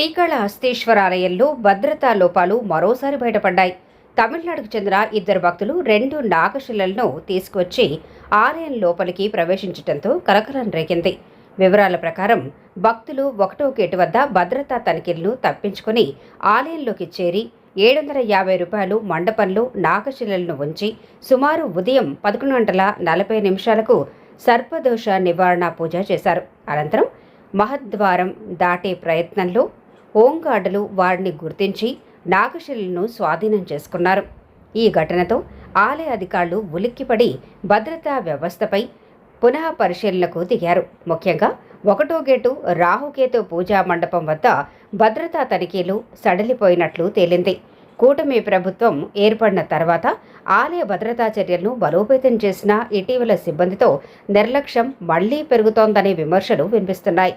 శ్రీకాళ ఆలయంలో భద్రతా లోపాలు మరోసారి బయటపడ్డాయి. తమిళనాడుకు చెందిన ఇద్దరు భక్తులు రెండు నాగశిలలను తీసుకువచ్చి ఆలయం లోపలికి ప్రవేశించడంతో కలకలం రేగింది. వివరాల ప్రకారం భక్తులు ఒకటో గేటు వద్ద భద్రతా తనిఖీలను తప్పించుకొని ఆలయంలోకి చేరి ఏడు వందల యాభై రూపాయలు మండపంలో నాగశిలలను ఉంచి సుమారు ఉదయం పదకొండు గంటల నలభై నిమిషాలకు సర్పదోష నివారణ పూజ చేశారు. అనంతరం మహద్వారం దాటే ప్రయత్నంలో హోంగార్డులు వారిని గుర్తించి నాగశిలను స్వాధీనం చేసుకున్నారు. ఈ ఘటనతో ఆలయ అధికారులు ఉలిక్కిపడి భద్రతా వ్యవస్థపై పునః పరిశీలనకు దిగారు. ముఖ్యంగా ఒకటో గేటు రాహుకేతు పూజా మండపం వద్ద భద్రతా తనిఖీలు సడలిపోయినట్లు తేలింది. కూటమి ప్రభుత్వం ఏర్పడిన తర్వాత ఆలయ భద్రతా చర్యలను బలోపేతం చేసిన ఇటీవల సిబ్బందితో నిర్లక్ష్యం మళ్ళీ పెరుగుతోందనే విమర్శలు వినిపిస్తున్నాయి.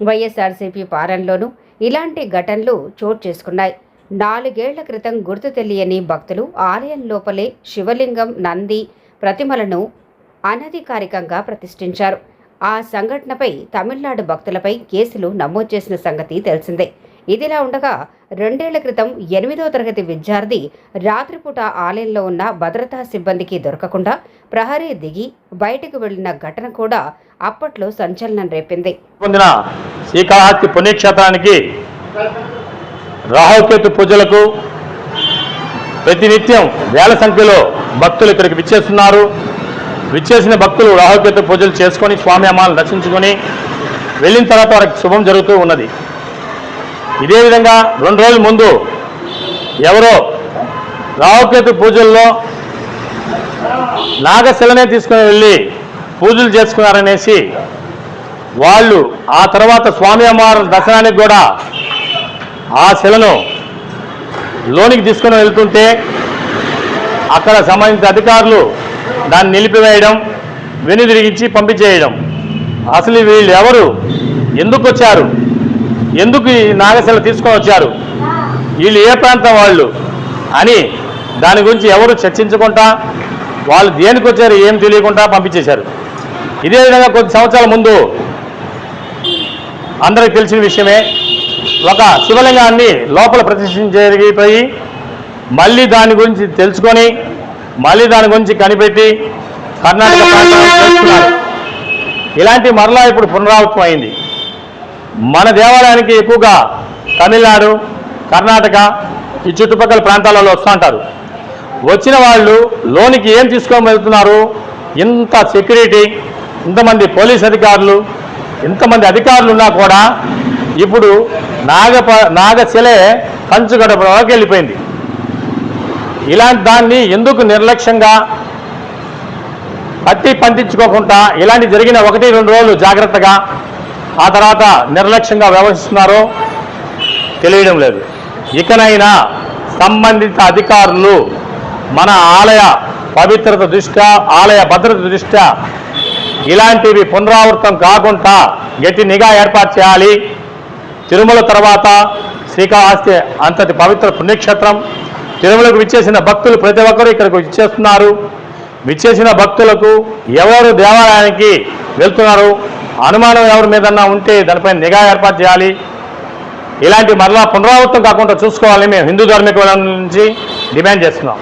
వైఎస్ఆర్సీపీ పాలనలోనూ ఇలాంటి ఘటనలు చోటు చేసుకున్నాయి. నాలుగేళ్ళ క్రితం గుర్తు తెలియని భక్తులు ఆలయం లోపలే శివలింగం నంది ప్రతిమలను అనధికారికంగా ప్రతిష్ఠించారు. ఆ సంఘటనపై తమిళనాడు భక్తులపై కేసులు నమోదు చేసిన సంగతి తెలిసిందే. ఇదిలా ఉండగా రెండేళ్ళ క్రితం ఎనిమిదో తరగతి విద్యార్థి రాత్రిపూట ఆలయంలో ఉన్న భద్రతా సిబ్బందికి దొరకకుండా ప్రహరీ దిగి బయటకు వెళ్ళిన ఘటన కూడా అప్పట్లో సంచలనం రేపింది. పొందిన శ్రీకాళహస్తి పుణ్యక్షేత్రానికి రాహుకేతు పూజలకు ప్రతినిత్యం వేల సంఖ్యలో భక్తులు ఇక్కడికి విచ్చేస్తున్నారు. విచ్చేసిన భక్తులు రాహుకేతు పూజలు చేసుకొని స్వామి అమ్మాలను దర్శించుకొని వెళ్ళిన తర్వాత వారికి శుభం జరుగుతూ ఉన్నది. ఇదే విధంగా రెండు రోజుల ముందు ఎవరో రాహుకేతు పూజల్లో నాగశిలనే తీసుకుని వెళ్ళి పూజలు చేసుకున్నారనేసి వాళ్ళు ఆ తర్వాత స్వామి అమ్మవారి దర్శనానికి కూడా ఆ శిలను లోనికి తీసుకుని వెళ్తుంటే అక్కడ సంబంధించిన అధికారులు దాన్ని నిలిపివేయడం వెనుదిరిగించి పంపించేయడం. అసలు వీళ్ళు ఎవరు ఎందుకు వచ్చారు? ఎందుకు ఈ నాగశిల తీసుకొని వచ్చారు వీళ్ళు ఏ ప్రాంతం వాళ్ళు? అని దాని గురించి ఎవరు చర్చించకుండా వాళ్ళు దేనికి వచ్చారు ఏం తెలియకుండా పంపించేశారు. ఇదే విధంగా కొద్ది సంవత్సరాల ముందు అందరికి తెలిసిన విషయమే ఒక శివలింగాన్ని లోపల ప్రతిష్ఠించగిపోయి మళ్ళీ దాని గురించి తెలుసుకొని మళ్ళీ దాని గురించి కనిపెట్టి కర్ణాటక ప్రాంతంలో ఇలాంటి మరలా ఇప్పుడు పునరావృతం అయింది మన దేవాలయానికి ఎక్కువగా తమిళనాడు కర్ణాటక ఈ చుట్టుపక్కల ప్రాంతాలలో వస్తుంటారు వచ్చిన వాళ్ళు లోనికి ఏం తీసుకొని వెళ్తున్నారు? ఇంత సెక్యూరిటీ ఇంతమంది పోలీస్ అధికారులు ఇంతమంది అధికారులు ఉన్నా కూడా ఇప్పుడు నాగ నాగశిలే కంచుగడపలోకి వెళ్ళిపోయింది. ఇలాంటి దాన్ని ఎందుకు నిర్లక్ష్యంగా పట్టి పండించుకోకుండా ఇలాంటి జరిగిన ఒకటి రెండు రోజులు జాగ్రత్తగా ఆ తర్వాత నిర్లక్ష్యంగా వ్యవహరిస్తున్నారో తెలియడం లేదు. ఇకనైనా సంబంధిత అధికారులు మన ఆలయ పవిత్రత దృష్ట్యా ఆలయ భద్రత దృష్ట్యా ఇలాంటివి పునరావృతం కాకుండా గట్టి నిఘా ఏర్పాటు చేయాలి. తిరుమల తర్వాత శ్రీకాళహస్తి అంతటి పవిత్ర పుణ్యక్షేత్రం. తిరుమలకు విచ్చేసిన భక్తులు ప్రతి ఒక్కరూ ఇక్కడికి విచ్చేస్తున్నారు. విచ్చేసిన భక్తులకు ఎవరు దేవాలయానికి వెళ్తున్నారు? అనుమానం ఎవరి మీదన్నా ఉంటే దానిపై నిఘా ఏర్పాటు చేయాలి. ఇలాంటి మరలా పునరావృతం కాకుండా చూసుకోవాలని మేము హిందూ ధార్మిక నుంచి డిమాండ్ చేస్తున్నాం.